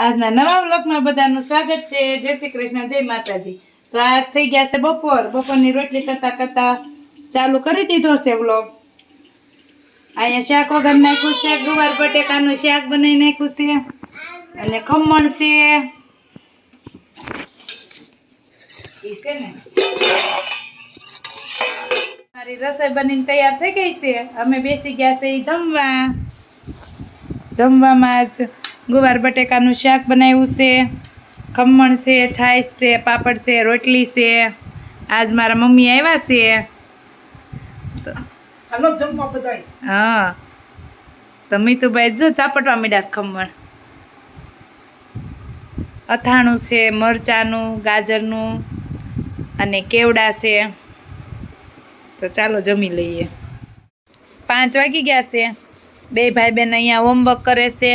આજના નવા બ્લોગમાં બધાનું સ્વાગત છે. જય શ્રી કૃષ્ણ, જય માતાજી. તો આજ થઈ ગયા છે બપોર. બપોરની રોટલી કરતા કરતા ચાલુ કરી દીધો છે બ્લોગ અહીંયા શાક વગર નાખ્યું છે. ગુવાર બટેકાનું શાક બનાવી નાખ્યું છે. અને ખમણ છે. ઈ છે ને. મારી રસોઈ બનીને તૈયાર થઈ ગઈ છે. અમે બેસી ગયા છે એ જમવા. જમવામાં જ ગુવાર બટેકાનું શાક બનાવ્યું છે ખમણ છે છાશ છે પાપડ છે રોટલી છે. આજ મારા મમ્મી આવ્યા છે. હાલો જમવા બધાય. હા. તો મીતુભાઈ જો ચાપટવા મીડાસ ખમણ. અથાણું છે મરચાનું ગાજરનું અને કેવડા છે. તો ચાલો જમી લઈએ. પાંચ વાગી ગયા છે. બે ભાઈ બેન અહીંયા હોમવર્ક કરે છે.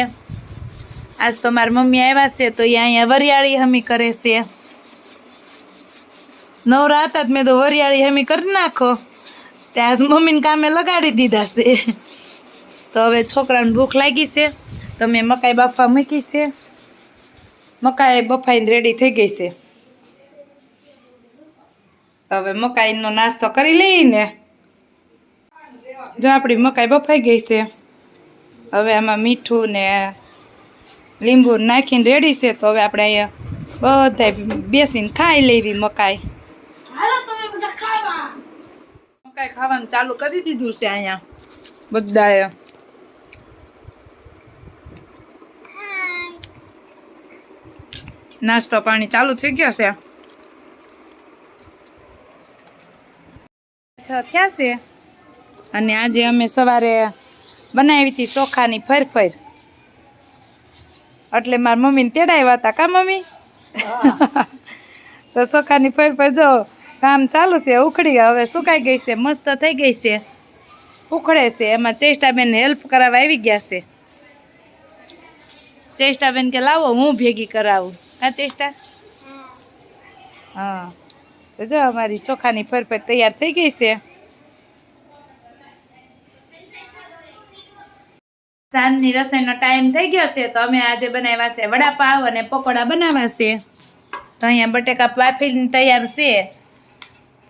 આજ તો મારી મમ્મી આવ્યા છે તો અહીંયા વરિયાળી હમી કરે છે. નવરા હતા મેં તો વરિયાળી હમી કરી નાખો. ત્યાં મમ્મીને કામે લગાડી દીધા છે. તો હવે છોકરાને ભૂખ લાગી છે. તો મેં મકાઈ બાફવા મૂકી છે. મકાઈ બફાઈને રેડી થઈ ગઈ છે. હવે મકાઈનો નાસ્તો કરી લઈને જો આપણી મકાઈ બફાઈ ગઈ છે. હવે આમાં મીઠું ને લીંબુ નાખીને રેડી છે તો હવે આપણે અહીંયા બધા બેસીને ખાઈ લેવી મકાઈ. મકાઈ ખાવાનું ચાલુ કરી દીધું છે અહીંયા બધાએ. નાસ્તો પાણી ચાલુ થઈ ગયો છે. છ થયા છે. અને આજે અમે સવારે બનાવી હતી ચોખાની ફરફર. એટલે મારા મમ્મીને તેડાવ્યા હતા. કા મમ્મી? તો ચોખાની પર જો કામ ચાલુ છે ઉખડી હવે સુકાઈ ગઈ છે મસ્ત થઈ ગઈ છે. ઉખડે છે એમાં ચેષ્ટાબેન હેલ્પ કરાવવા આવી ગયા છે. ચેષ્ટાબેન કે લાવો હું ભેગી કરાવું. કા ચેષ્ટા? હા. તો જો અમારી ચોખાની ફરફર તૈયાર થઈ ગઈ છે. સાંજની રસોઈનો ટાઈમ થઈ ગયો છે, તો અમે આજે બનાવ્યા છે વડાપાવ અને પકોડા બનાવ્યા છે. તો અહીંયા બટેકા બાફીને તૈયાર છે.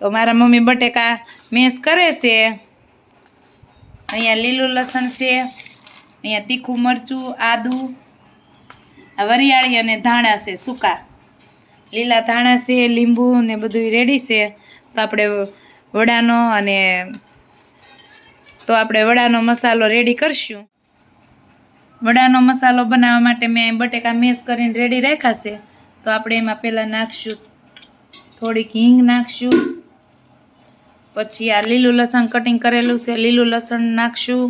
તો મારા મમ્મી બટેકા મેસ કરે છે. અહીંયા લીલું લસણ છે, અહીંયા તીખું મરચું, આદું, આ વરિયાળી અને ધાણા છે, સૂકા. લીલા ધાણા છે, લીંબુ ને બધું રેડી છે. તો આપણે વડાનો અને તો આપણે વડાનો મસાલો રેડી કરશું. વડાનો મસાલો બનાવવા માટે મેં બટેકા મેસ કરીને રેડી રાખ્યા તો આપણે એમાં પહેલાં નાખશું થોડીક હિંગ નાખશું. પછી આ લીલું લસણ કટિંગ કરેલું છે. લીલું લસણ નાખશું.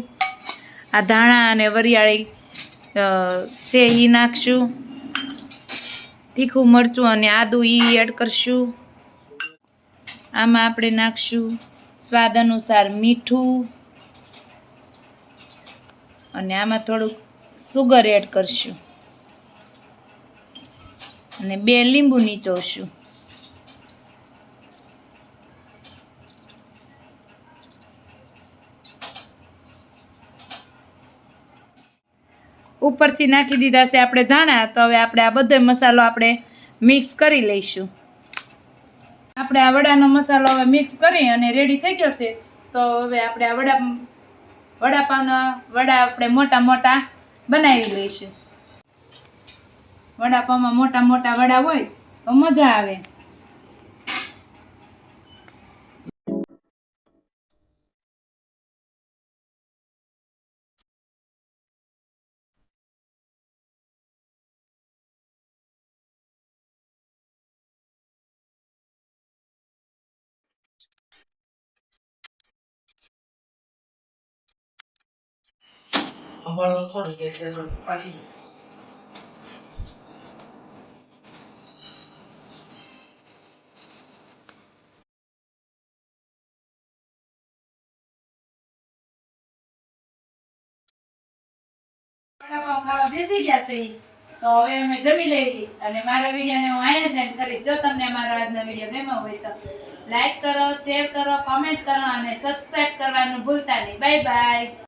આ ધાણા અને વરિયાળી છે એ નાખશું. તીખું મરચું અને આદું એ એડ કરશું. આમાં આપણે નાખશું સ્વાદ અનુસાર મીઠું. અને આમાં થોડુંક સુગર એડ કરશું. અને બે લીંબુ નીચોશું. ઉપરથી નાખી દીધા છે આપણે ધાણા, તો હવે આપણે આ બધો મસાલો આપણે મિક્સ કરી લઈશું. આપણે આ વડાનો મસાલો હવે મિક્સ કરી અને રેડી થઈ ગયો છે, તો હવે આપણે આ વડા, વડાપાવના વડા આપણે મોટા મોટા બનાવી લઈશું વડાપાવમાં મોટા મોટા વડા હોય તો મજા આવે. અમારો થોડી પાછી વડાપાવ ખાવા બેસી ગયા છે. તો હવે અમે જમી લેવી અને મારા વિડીયોને હું જ end કરીશ. જો તમને મારો આજનો વીડિયો ગમ્યો હોય તો લાઈક કરો, શેર કરો કોમેન્ટ કરો અને સબસ્ક્રાઇબ કરવાનું ભૂલતા નહીં. Bye bye